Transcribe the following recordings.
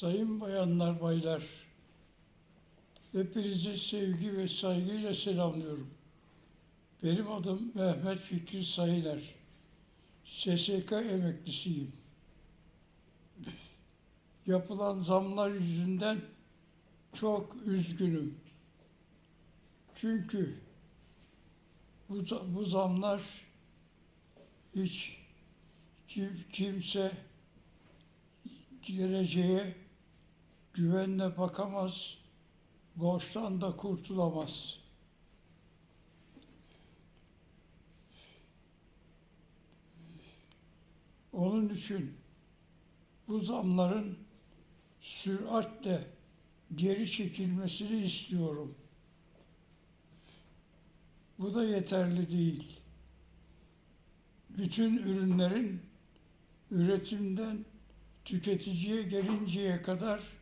Sayın bayanlar, baylar, hepinizi sevgi ve saygıyla selamlıyorum. Benim adım Mehmet Fikri Sayıler. SSK emeklisiyim. Yapılan zamlar yüzünden çok üzgünüm. Çünkü bu, bu zamlar hiç kim, kimse geleceğe güvenle bakamaz, borçtan da kurtulamaz. Onun için bu zamların süratle geri çekilmesini istiyorum. Bu da yeterli değil. Bütün ürünlerin üretimden tüketiciye gelinceye kadar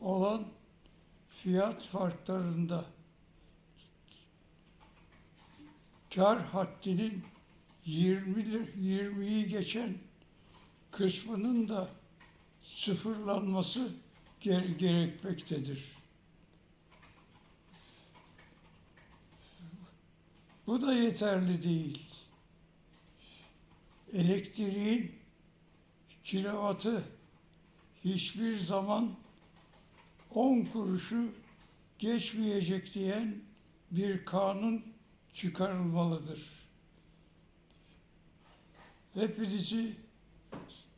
olan fiyat farklarında kar haddinin 20 lir- 20'yi geçen kısmının da sıfırlanması gere- gerekmektedir. Bu da yeterli değil. Elektriğin kilovatı hiçbir zaman 10 kuruşu geçmeyecek diyen bir kanun çıkarılmalıdır. Hepinizi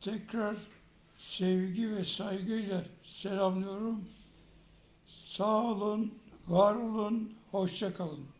tekrar sevgi ve saygıyla selamlıyorum. Sağ olun, var olun, hoşça kalın.